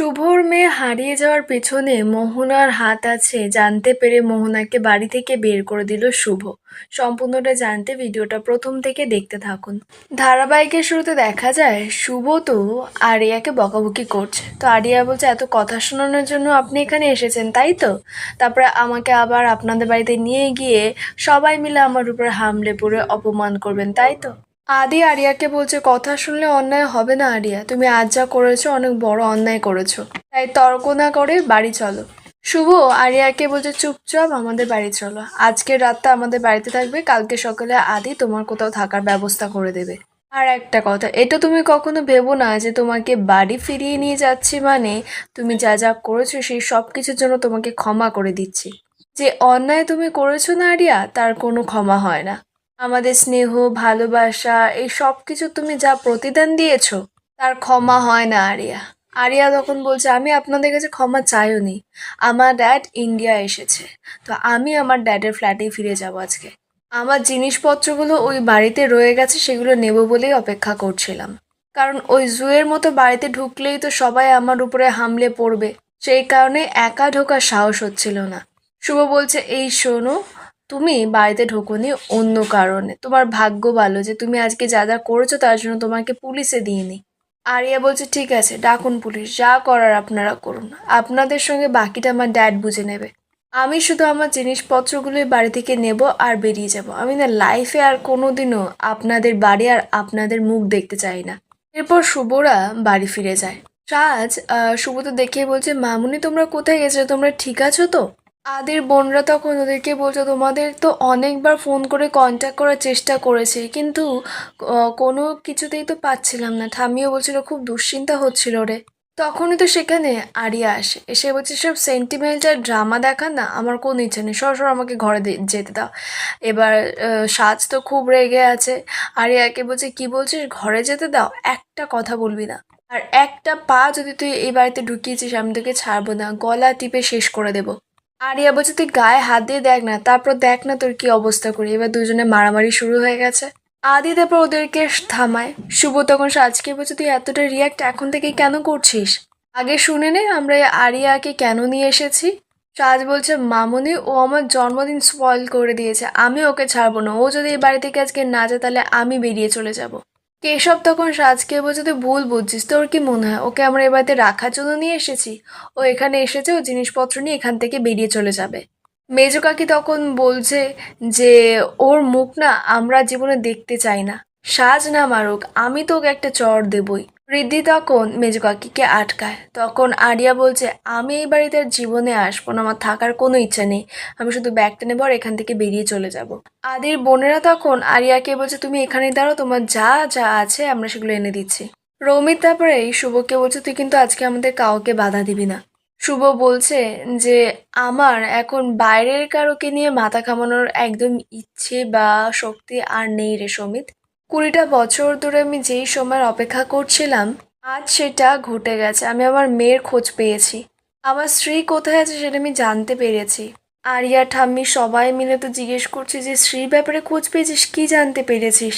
শুভর মেয়ে হারিয়ে যাওয়ার পেছনে মোহনার হাত আছে। জানতে পেরে মোহনাকে বাড়ি থেকে বের করে দিল শুভ। সম্পূর্ণটা জানতে ভিডিওটা প্রথম থেকে দেখতে থাকুন। ধারাবাহিকের শুরুতে দেখা যায়, শুভ তো আরিয়াকে বকাবকি করছে। তো আরিয়া বলছে, এত কথা শোনানোর জন্য আপনি এখানে এসেছেন, তাই তো? তারপরে আমাকে আবার আপনাদের বাড়িতে নিয়ে গিয়ে সবাই মিলে আমার উপর হামলে পড়ে অপমান করবেন, তাই তো? আদি আরিয়াকে বলছে, কথা শুনলে অন্যায় হবে না আরিয়া। তুমি আজ যা করেছ, অনেক বড় অন্যায় করেছ। তাই তর্ক না করে বাড়ি চলো। শুভ, আরিয়াকে বলছে, চুপচাপ আমাদের বাড়ি চলো। আজকের রাতটা আমাদের বাড়িতে থাকবে। কালকে সকালে আদি তোমার কোথাও থাকার ব্যবস্থা করে দেবে। আর একটা কথা, এটা তুমি কখনো ভেবো না যে তোমাকে বাড়ি ফিরিয়ে নিয়ে যাচ্ছি মানে তুমি যা যা করেছ, সেই সব কিছুর জন্য তোমাকে ক্ষমা করে দিচ্ছি। যে অন্যায় তুমি করেছ না আরিয়া, তার কোনো ক্ষমা হয় না। আমাদের স্নেহ, ভালোবাসা, এই সব কিছু তুমি যা প্রতিদান দিয়েছ, তার ক্ষমা হয় না, আরিয়া। আরিয়া তখন বলছে, আমি আপনাদের কাছে ক্ষমা চাইও নি। আমার ড্যাড ইন্ডিয়া এসেছে। তো আমি আমার ড্যাডের ফ্ল্যাটে ফিরে যাব আজকে। আমার জিনিসপত্রগুলো ওই বাড়িতে রয়ে গেছে, সেগুলো নেব বলেই অপেক্ষা করছিলাম। কারণ ওই জুয়ের মতো বাড়িতে ঢুকলেই তো সবাই আমার উপরে হামলে পড়বে। সেই কারণে একা ঢোকার সাহস হচ্ছিল না। শুভ বলছে, এই শোনো তুমি বাড়িতে ঢোকোনি অন্য কারণে। তোমার ভাগ্য ভালো যে তুমি আজকে যা যা করেছ তার জন্য তোমাকে পুলিশে দিইনি। আরিয়া বলছে ঠিক আছে ডাকুন পুলিশ যা করার আপনারা করুন। আপনাদের সঙ্গে বাকিটা আমার ড্যাড বুঝে নেবে। আমি শুধু আমার জিনিসপত্রগুলোই বাড়ি থেকে নেব আর বেরিয়ে যাব। আমি না লাইফে আর কোনোদিনও আপনাদের বাড়ি আর আপনাদের মুখ দেখতে চাই না। এরপর শুভরা বাড়ি ফিরে যায়। আহ, শুভ তো দেখে বলছে মামুনি তোমরা কোথায় গেছো তোমরা ঠিক আছো তো? আদের বোনরা তখন ওদেরকে বলছে, তোমাদের তো অনেকবার ফোন করে কন্ট্যাক্ট করার চেষ্টা করেছে, কিন্তু কোনো কিছুতেই তো পাচ্ছিলাম না। ঠামিও বলছিল, খুব দুশ্চিন্তা হচ্ছিল রে। তখনই তো সেখানে আরিয়া আসে, এসে বলছে, সব সেন্টিমেন্টাল ড্রামা দেখা না, আমার কোনো ইচ্ছে নেই, সর সর, আমাকে ঘরে যেতে দাও। এবার সাজ তো খুব রেগে আছে, আরিয়াকে বলছে, কি বলছিস, ঘরে যেতে দাও? একটা কথা বলবি না। আর একটা পা যদি তুই এই বাড়িতে ঢুকিয়েছিস, আমি তোকে ছাড়বো না, গলা টিপে শেষ করে দেবো। আরিয়া বলছে, তুই গায়ে হাত দিয়ে দেখ না, তারপর দেখ না তোর কি অবস্থা করি। এবার দুজনে মারামারি শুরু হয়ে গেছে। আদি তারপর ওদেরকে থামায়। শুভ তখন সাজকে বলছে, তুই এতটা রিয়াক্ট এখন থেকে কেন করছিস? আগে শুনে নে, আমরা আরিয়াকে কেন নিয়ে এসেছি। সাজ বলছে, মামনি, ও আমার জন্মদিন স্পয়েল করে দিয়েছে, আমি ওকে ছাড়বো না। ও যদি এই বাড়ি থেকে আজকে না যায়, তাহলে আমি বেরিয়ে চলে যাব। কেশব তখন সাজকে বলছে তুই ভুল বুঝছিস, তোর কি মনে হয়? ওকে আমরা এ বাড়িতে রাখার জন্য নিয়ে এসেছি? ও এখানে এসেছে, ও জিনিসপত্র নিয়ে এখান থেকে বেরিয়ে চলে যাবে। মেজ কাকি তখন বলছে যে, ওর মুখ না আমরা জীবনে দেখতে চাই না। সাজ না মারুক, আমি তো ওকে একটা চর দেবই। ঋদ্ধি তখন মেজ কাকিকে আটকায়। তখন আরিয়া বলছে, আমি এই বাড়িতে আর জীবনে আসব না, আমার থাকার কোনো ইচ্ছা নেই। আমি শুধু ব্যাগটা নেব আর এখান থেকে বেরিয়ে চলে যাব। আদির বোনেরা তখন আরিয়াকে বলছে, তুমি এখানে দাঁড়াও, তোমার যা যা আছে, আমরা সেগুলো এনে দিচ্ছি। রৌমিত তারপরে এই শুভকে বলছে, তুই কিন্তু আজকে আমাদের কাউকে বাধা দিবি না। শুভ বলছে যে, আমার এখন বাইরের কারোকে নিয়ে মাথা খামানোর একদম ইচ্ছে বা শক্তি আর নেই রে, সমিত। কুড়িটা বছর ধরে আমি যেই সময়ের অপেক্ষা করছিলাম, আজ সেটা ঘটে গেছে। আমি আমার মেয়ের খোঁজ পেয়েছি। আমার স্ত্রী কোথায় আছে সেটা আমি জানতে পেরেছি। আরিয়া, ঠাম্মি সবাই মিলে তো জিজ্ঞেস করছে যে, স্ত্রীর ব্যাপারে খোঁজ পেয়েছিস? কি জানতে পেরেছিস?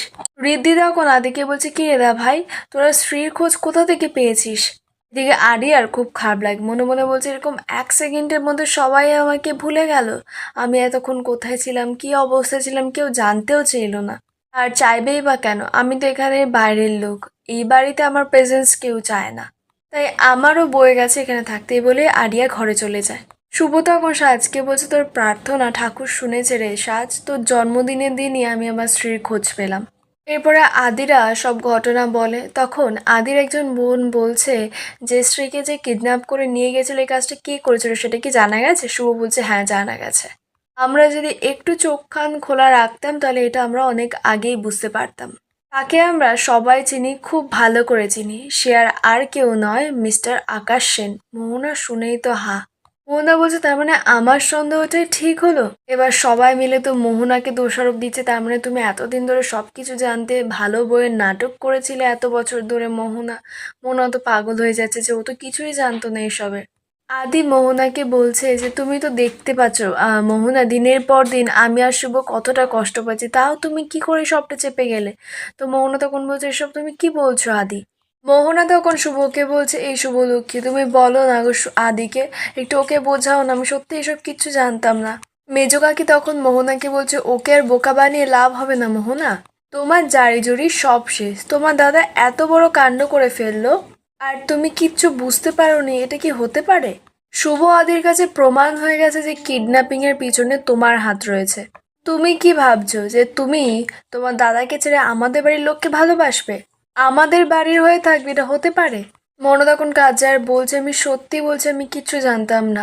তখন আদিকে বলছে, কি রে দা ভাই, তোরা স্ত্রীর খোঁজ কোথা থেকে পেয়েছিস? এদিকে আরিয়ার খুব খারাপ লাগে। মনে মনে বলছে, এরকম এক সেকেন্ডের মধ্যে সবাই আমাকে ভুলে গেল। আমি এতক্ষণ কোথায় ছিলাম, কি অবস্থায় ছিলাম কেউ জানতেও চাইলো না। আর চাইবেই বা কেন? আমি তো এখানে বাইরের লোক। এই বাড়িতে আমার প্রেজেন্স কেউ চায় না। তাই আমারও বয়ে গেছে এখানে থাকতেই বলে আরিয়া ঘরে চলে যায়। শুভ তখন সাজকে বলছে তোর প্রার্থনা, ঠাকুর শুনেছে রে। সাজ তোর জন্মদিনের দিনই আমি আমার স্ত্রীর খোঁজ পেলাম। এরপরে আদিরা সব ঘটনা বলে। তখন আদির একজন বোন বলছে যে, স্ত্রীকে যে কিডন্যাপ করে নিয়ে গেছিল এই কাজটা কে করেছিল সেটা কি জানা গেছে? শুভ বলছে হ্যাঁ জানা গেছে। আমরা যদি একটু চোখ কান খোলা রাখতাম, তাহলে এটা আমরা অনেক আগেই বুঝতে পারতাম। তাকে আমরা সবাই চিনি, খুব ভালো করে চিনি। সে আর আর কেউ নয়, মিস্টার আকাশ সেন। মোহনা শুনেই তো হা। মোহনা বলছে, তার মানে আমার সন্দেহটাই ঠিক হলো? এবার সবাই মিলে তো মোহনাকে দোষারোপ দিচ্ছে। তার মানে তুমি এতদিন ধরে সব কিছু জানতে ভালো বইয়ের নাটক করেছিলে এত বছর ধরে, মোহনা। মোহনা তো পাগল হয়ে যাচ্ছে যে ও তো কিছুই জানতো না এসবের। আদি মোহনাকে বলছে যে, তুমি তো দেখতে পাচ্ছ মোহনা, দিনের পর দিন আমি আর শুভ কতটা কষ্ট পাচ্ছি, তাও তুমি কি করে সবটা চেপে গেলে? তো মোহনা তখন বলছে, এসব তুমি কি বলছো, আদি? মোহনা তখন শুভকে বলছে, এই শুভ লক্ষ্মী, তুমি বলো না গো আদিকে, একটু ওকে বোঝাও না, আমি সত্যি এসব কিচ্ছু জানতাম না। মেজো কাকি তখন মোহনাকে বলছে, ওকে আর বোকা বানিয়ে লাভ হবে না, মোহনা। তোমার জারি জুরি সব শেষ। তোমার দাদা এত বড় কাণ্ড করে ফেলল আর তুমি কিচ্ছু বুঝতে পারোনি, এটা কি হতে পারে? শুভ আদির কাছে প্রমাণ হয়ে গেছে যে কিডন্যাপিং এর পিছনে তোমার হাত রয়েছে। তুমি কি ভাবছ যে তুমি তোমার দাদাকে ছেড়ে আমাদের বাড়ির লোককে ভালোবাসবে? আমাদের বাড়ির হয়ে থাকবে, এটা হতে পারে? মনো তখন কাজে আর বলছে, আমি সত্যি বলছি, আমি কিচ্ছু জানতাম না।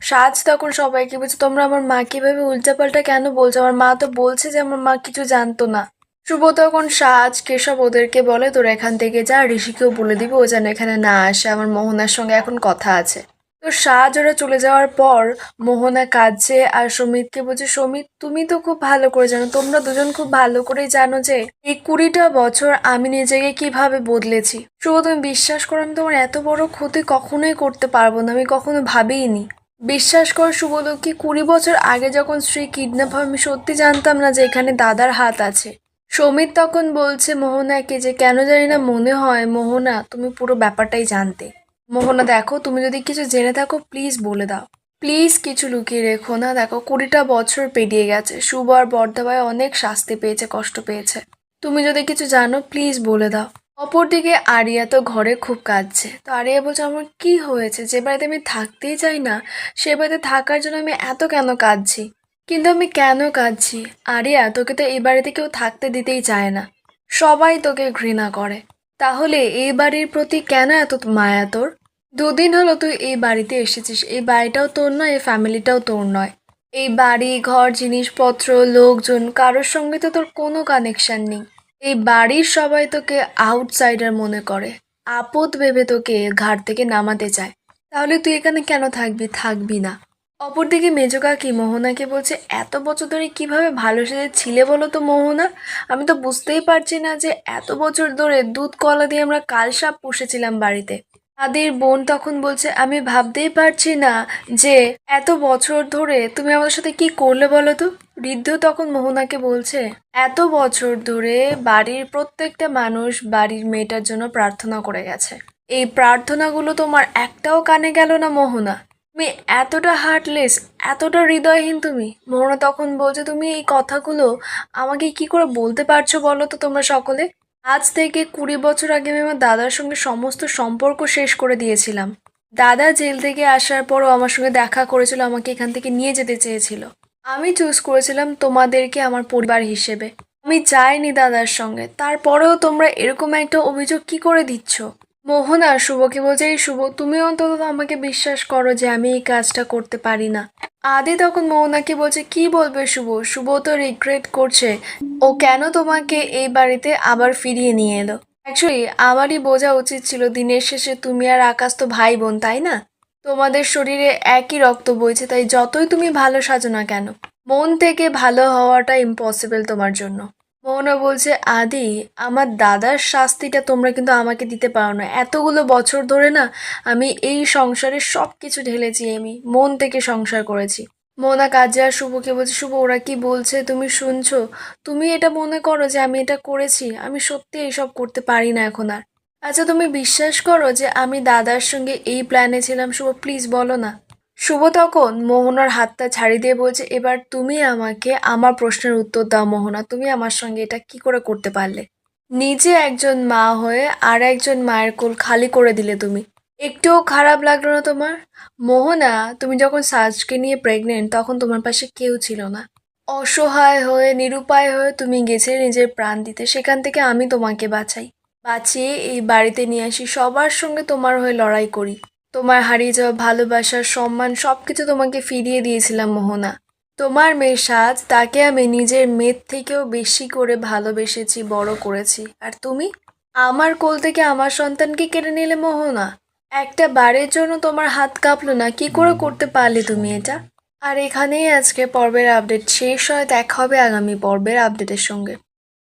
সাজ তখন সবাইকে বলছে, তোমরা আমার মা কীভাবে উল্টাপাল্টা কেন বলছো? আমার মা তো বলছে যে আমার মা কিছু জানতো না। শুভ তখন সাজ, কেশব ওদেরকে বলে, তোরা এখান থেকে যা, ঋষিকেও বলে দিবে, ও যেন এখানে না আসে। আমার মোহনার সঙ্গে এখন কথা আছে। তো সাজ ওরা চলে যাওয়ার পর মোহনা কাঁদছে আর সমিতকে বলছে, সমিত, তুমি তো খুব ভালো করে জানো, তোমরা দুজন খুব ভালো করেই জানো যে এই কুড়িটা বছর আমি নিজেকে কীভাবে বদলেছি। শুভ তুমি বিশ্বাস করো, আমি তোমার এত বড় ক্ষতি কখনোই করতে পারব না, আমি কখনো ভাবিনি বিশ্বাস কর শুভলক্ষ্মী, কুড়ি বছর আগে যখন স্ত্রী কিডন্যাপ হয়, আমি সত্যি জানতাম না যে এখানে দাদার হাত আছে। সমিত তখন বলছে, মোহনাকে যে কেন জানি না মনে হয়, মোহনা, তুমি পুরো ব্যাপারটাই জানতে। মোহনা, দেখো, তুমি যদি কিছু জেনে থাকো, প্লিজ বলে দাও। প্লিজ কিছু লুকিয়ে রেখো না। দেখো, কুড়িটা বছর পেরিয়ে গেছে। শুভ আর বর্ধাবাই অনেক শাস্তি পেয়েছে, কষ্ট পেয়েছে। তুমি যদি কিছু জানো, প্লিজ বলে দাও। অপরদিকে আরিয়া তো ঘরে খুব কাঁদছে। তো আরিয়া বলছে, আমার কি হয়েছে? যে বাড়িতে আমি থাকতেই চাই না, সে বাড়িতে থাকার জন্য আমি এত কেন কাঁদছি? কিন্তু আমি কেন কাঁদছি? আরিয়া, তোকে তো এই বাড়িতে কেউ থাকতে দিতেই চায় না। সবাই তোকে ঘৃণা করে। তাহলে এই বাড়ির প্রতি কেন এত মায়া তোর? দুদিন হলো তুই এই বাড়িতে এসেছিস। এই বাড়িটাও তোর নয়, এই ফ্যামিলিটাও তোর নয়। এই বাড়ি, ঘর, জিনিসপত্র, লোকজন, কারোর সঙ্গে তো তোর কোনো কানেকশন নেই। এই বাড়ির সবাই তোকে আউটসাইডার মনে করে। আপদ ভেবে তোকে ঘাট থেকে নামাতে চায়। তাহলে তুই এখানে কেন থাকবি? থাকবি না। অপরদিকে মেজো কাকি মোহনাকে বলছে, এত বছর ধরে কীভাবে ভালো সেজে ছিলে বলো তো মোহনা? আমি তো বুঝতেই পারছি না যে এত বছর ধরে দুধ কলা দিয়ে আমরা কালসাপ পুষেছিলাম বাড়িতে। আদির বোন তখন বলছে, আমি ভাবতেই পারছি না যে এত বছর ধরে তুমি আমাদের সাথে কি করলে বলো তো? বৃদ্ধ তখন মোহনাকে বলছে, এত বছর ধরে বাড়ির প্রত্যেকটা মানুষ বাড়ির মেয়েটার জন্য প্রার্থনা করে গেছে। এই প্রার্থনাগুলো তোমার একটাও কানে গেল না, মোহনা? তুমি এতটা হার্টলেস এতটা হৃদয়হীন তুমি। মোহনা তখন বলছে, তুমি এই কথাগুলো আমাকে কি করে বলতে পারছ বলো তো তোমরা সকলে? আজ থেকে কুড়ি বছর আগে আমি আমার দাদার সঙ্গে সমস্ত সম্পর্ক শেষ করে দিয়েছিলাম। দাদা জেল থেকে আসার পরও আমার সঙ্গে দেখা করেছিল, আমাকে এখান থেকে নিয়ে যেতে চেয়েছিল। আমি চুজ করেছিলাম তোমাদেরকে আমার পরিবার হিসেবে। আমি যাইনি দাদার সঙ্গে। তারপরেও তোমরা এরকম একটা অভিযোগ কি করে দিচ্ছ? মোহনা শুভকে বলছে এই শুভ তুমি অন্তত আমাকে বিশ্বাস করো যে আমি এই কাজটা করতে পারি না। আদি তখন মোহনাকে বলছে, কি বলবে শুভ? শুভ তো রিগ্রেট করছে। ও কেন তোমাকে এই বাড়িতে আবার ফিরিয়ে নিয়ে এলো? অ্যাকচুয়ালি আমারই বোঝা উচিত ছিল, দিনের শেষে তুমি আর আকাশ তো ভাই বোন তাই না? তোমাদের শরীরে একই রক্ত বইছে, তাই যতই তুমি ভালো সাজো না কেন, মন থেকে ভালো হওয়াটা ইম্পসিবল তোমার জন্য। মোহনা বলছে, আদি, আমার দাদার শাস্তিটা তোমরা কিন্তু আমাকে দিতে পারো না। এতগুলো বছর ধরে না আমি এই সংসারে সব কিছু ঢেলেছি আমি, মন থেকে সংসার করেছি। মোনা কাজে আর শুভকে বলছে, শুভ, ওরা কি বলছে তুমি শুনছো? তুমি এটা মনে করো যে আমি এটা করেছি, আমি সত্যি এইসব করতে পারি না এখন আর। আচ্ছা তুমি বিশ্বাস করো যে আমি দাদার সঙ্গে এই প্ল্যানে ছিলাম? শুভ প্লিজ বলো না। শুভ তখন মোহনার হাতটা ছাড়ি দিয়ে বলছে, এবার তুমি আমাকে আমার প্রশ্নের উত্তর দাও মোহনা, তুমি আমার সঙ্গে এটা কি করে করতে পারলে? নিজে একজন মা হয়ে আর একজন মায়ের কোল খালি করে দিলে তুমি। একটুও খারাপ লাগল না তোমার? মোহনা, তুমি যখন সাজকে নিয়ে প্রেগনেন্ট তখন তোমার পাশে কেউ ছিল না। অসহায় হয়ে, নিরুপায় হয়ে তুমি গেছে নিজের প্রাণ দিতে, সেখান থেকে আমি তোমাকে বাঁচাই। বাঁচিয়ে এই বাড়িতে নিয়ে আসি, সবার সঙ্গে তোমার হয়ে লড়াই করি। তোমার হারিয়ে যাওয়া ভালোবাসার সম্মান সব কিছু তোমাকে ফিরিয়ে দিয়েছিলাম, মোহনা। তোমার মেয়ে সাজ, তাকে আমি নিজের মেয়ের থেকেও বেশি করে ভালোবেসেছি, বড় করেছি। আর তুমি? আমার কোল থেকে আমার সন্তানকে কেড়ে নিলে, মোহনা। একটা বারের জন্য তোমার হাত কাঁপলো না, কি করে করতে পারলে তুমি এটা? আর এখানেই আজকে পর্বের আপডেট শেষ হয়, দেখা হবে আগামী পর্বের আপডেটের সঙ্গে।